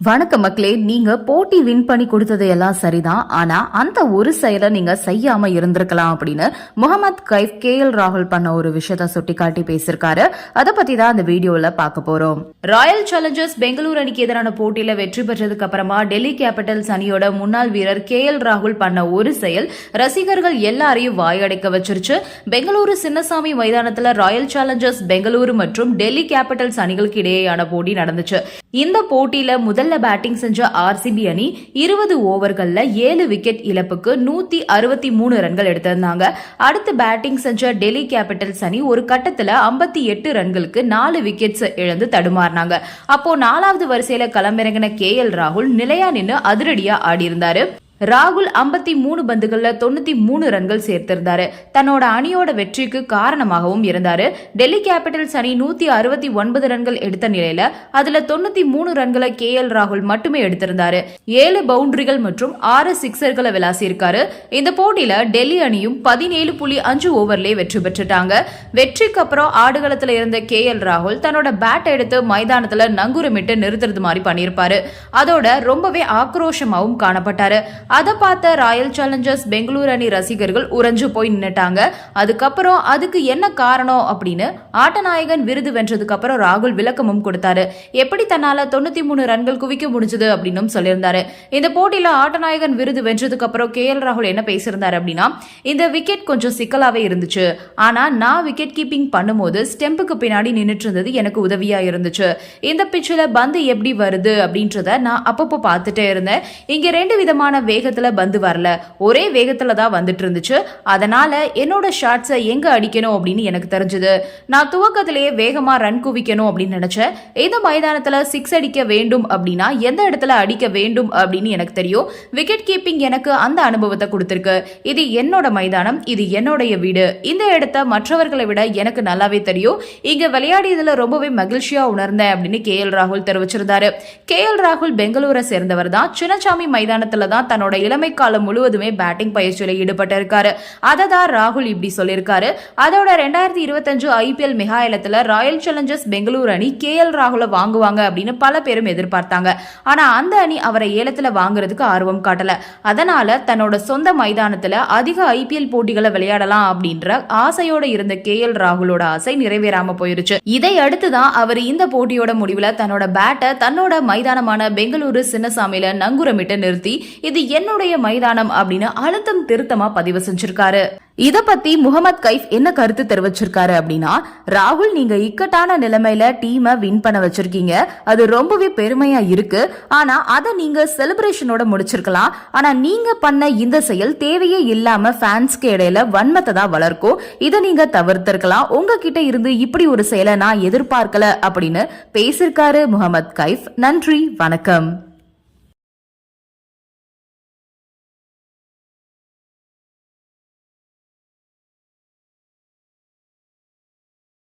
வணக்கம் மக்களே நீங்க போட்டி வின் பண்ணி கொடுத்தது எல்லாம் சரிதான். ஆனா அந்த ஒரு செயலை நீங்க செய்யாம இருந்திருக்கலாம் அப்படின்னு முகமது கைஃப் கே எல் ராகுல் பண்ண ஒரு விஷயத்த சுட்டி காட்டி பேசியிருக்காரு. அதை பத்தி தான் அந்த வீடியோல பார்க்க போறோம். ராயல் சேலஞ்சர்ஸ் பெங்களூர் அணிக்கு எதிரான போட்டியில வெற்றி பெற்றதுக்கு அப்புறமா டெல்லி கேபிட்டல்ஸ் அணியோட முன்னாள் வீரர் கே எல் ராகுல் பண்ண ஒரு செயல் ரசிகர்கள் எல்லாரையும் வாயடைக்க வச்சிருச்சு. பெங்களூரு சின்னசாமி மைதானத்துல ராயல் சேலஞ்சர்ஸ் பெங்களூரு மற்றும் டெல்லி கேபிட்டல்ஸ் அணிகளுக்கு இடையேயான போட்டி நடந்துச்சு. இந்த போட்டியில முதல்ல பேட்டிங் செஞ்ச ஆர்சிபி அணி இருபது ஓவர்களில் ஏழு விக்கெட் இழப்புக்கு நூத்தி அறுபத்தி மூணு ரன்கள் எடுத்திருந்தாங்க. அடுத்து பேட்டிங் செஞ்ச டெல்லி கேபிட்டல்ஸ் அணி ஒரு கட்டத்துல ஐம்பத்தி எட்டு ரன்களுக்கு நாலு விக்கெட்ஸ் இழந்து தடுமாறினாங்க. அப்போ நாலாவது வரிசையில களமிறங்கின கே எல் ராகுல் நிலையா நின்னு அதிரடியா ஆடியிருந்தாரு. ராகுல் ஐம்பத்தி மூணு பந்துகளில் தொண்ணூத்தி மூணு ரன்கள் சேர்த்திருந்தாரு. தன்னோட அணியோட வெற்றிக்கு காரணமாகவும் இருந்தாரு. டெல்லி கேபிட்டல்ஸ் அணி நூத்தி அறுபத்தி ஒன்பது ரன்கள் எடுத்த நிலையில அதுல தொண்ணூத்தி மூணு ரன்களை கே எல் ராகுல் மட்டுமே எடுத்திருந்தாரு. ஏழு பவுண்டரிகள் மற்றும் ஆறு சிக்ஸர்களை விளாசியிருக்காரு இந்த போட்டியில டெல்லி அணியும் பதினேழு புள்ளி அஞ்சு ஓவர்லயே வெற்றி பெற்றுட்டாங்க. வெற்றிக்கு அப்புறம் ஆடுகளத்துல இருந்த கே எல் ராகுல் தன்னோட பேட் எடுத்து மைதானத்துல நங்குரமிட்டு நிறுத்துறது மாதிரி பண்ணியிருப்பாரு. அதோட ரொம்பவே ஆக்ரோஷமாகவும் காணப்பட்டாரு. அதை பார்த்த ராயல் சேலஞ்சர்ஸ் பெங்களூர் அணி ரசிகர்கள் உறைஞ்சு போய் நின்னுட்டாங்க. அதுக்கப்புறம் அதுக்கு என்ன காரணம் அப்படின்னு ஆட்டநாயகன் விருது வென்றதுக்கு அப்புறம் ராகுல் விளக்கமும் கொடுத்தாரு. எப்படி தன்னால தொண்ணூத்தி மூணு ரன்கள் குவிக்க முடிஞ்சது அப்படின்னு சொல்லியிருந்தாரு. இந்த போட்டியில ஆட்டநாயகன் விருது வென்றதுக்கு அப்புறம் கே எல் ராகுல் என்ன பேசியிருந்தாரு அப்படின்னா இந்த விக்கெட் கொஞ்சம் சிக்கலாவே இருந்துச்சு. ஆனா நான் விக்கெட் கீப்பிங் பண்ணும்போது ஸ்டெம்புக்கு பின்னாடி நின்றுட்டு இருந்தது எனக்கு உதவியா இருந்துச்சு. இந்த பிச்சில் பந்து எப்படி வருது அப்படின்றத நான் அப்பப்போ பார்த்துட்டே இருந்தேன். இங்க ரெண்டு விதமான வேகத்துல பந்து வரல. ஒரே வேகத்துல தான் வந்துட்டு இருந்துச்சு அதனால என்னோட ஷாட்ஸை எங்க அடிக்கணும் அப்படின்னு எனக்கு தெரிஞ்சது. நான் துவக்கத்திலேயே வேகமா ரன் குவிக்கணும் அப்படின்னு நினைச்சேன். இந்த மைதானத்துல சிக்ஸ் அடிக்க வேண்டும் அப்படின்னா எந்த இடத்துல அடிக்க வேண்டும் அப்படின்னு எனக்கு தெரியும். விக்கெட் கீப்பிங் எனக்கு அந்த அனுபவத்தை கொடுத்துருக்கு. இது என்னோட மைதானம் இது என்னுடைய வீடு. இந்த இடத்த மற்றவர்களை விட எனக்கு நல்லாவே தெரியும். இங்க விளையாடியதுல ரொம்பவே மகிழ்ச்சியா உணர்ந்தேன் அப்படின்னு கே எல் ராகுல் தெரிவிச்சிருந்தாரு. கே எல் ராகுல் பெங்களூரை சேர்ந்தவர் தான். சின்னசாமி மைதானத்துல தான் தன்னோட இளமை காலம் முழுவதுமே பேட்டிங் பயிற்சியில ஈடுபட்டு இருக்காரு அதை தான் ராகுல் இப்படி சொல்லியிருக்காரு. அதோட ரெண்டாயிரத்தி இருபத்தஞ்சு ஐபிஎல் மெகா ஏலத்தில் ராயல் சேலஞ்சர்ஸ் பெங்களூர் அணி கே எல் ராகுல வாங்குவாங்க அப்படின்னு பல பேரும் எதிர்பார்த்தாங்க. ஆனா அந்த அணி அவரை ஏலத்துல வாங்குறதுக்கு ஆர்வம் காட்டல. அதனால தன்னோட சொந்த மைதானத்துல அதிக ஐபிஎல் போட்டிகளை விளையாடலாம் அப்படின்ற ஆசையோட இருந்த கே எல் ராகுலோட ஆசை நிறைவேறாம போயிருச்சு. இதை அடுத்துதான் அவர் இந்த போட்டியோட முடிவுல தன்னோட பேட்டை தன்னோட மைதானமான பெங்களூரு சின்னசாமியில நங்குரமிட்டு நிறுத்தி இது என்னுடைய மைதானம் அப்படின்னு அழுத்தம் திருத்தமா பதிவு செஞ்சிருக்காரு. இத பத்தி முகமது கைஃப் என்ன கருத்து தெரிவிச்சிருக்காரு அப்படின்னா ராகுல் நீங்க இக்கட்டான நிலைமையில டீமை வின் பண்ண வச்சிருக்கீங்க. அது ரொம்பவே பெருமையா இருக்கு. ஆனா அதை நீங்க செலிப்ரேஷனோட முடிச்சிருக்கலாம். ஆனா நீங்க பண்ண இந்த செயல் தேவையே இல்லாம ஃபேன்ஸ்க்கு இடையில வன்மத்தை தான் வளர்க்கும். இதை நீங்க தவிர்த்திருக்கலாம். உங்ககிட்ட இருந்து இப்படி ஒரு செயலை நான் எதிர்பார்க்கல அப்படின்னு பேசியிருக்காரு முகமது கைஃப். நன்றி வணக்கம்.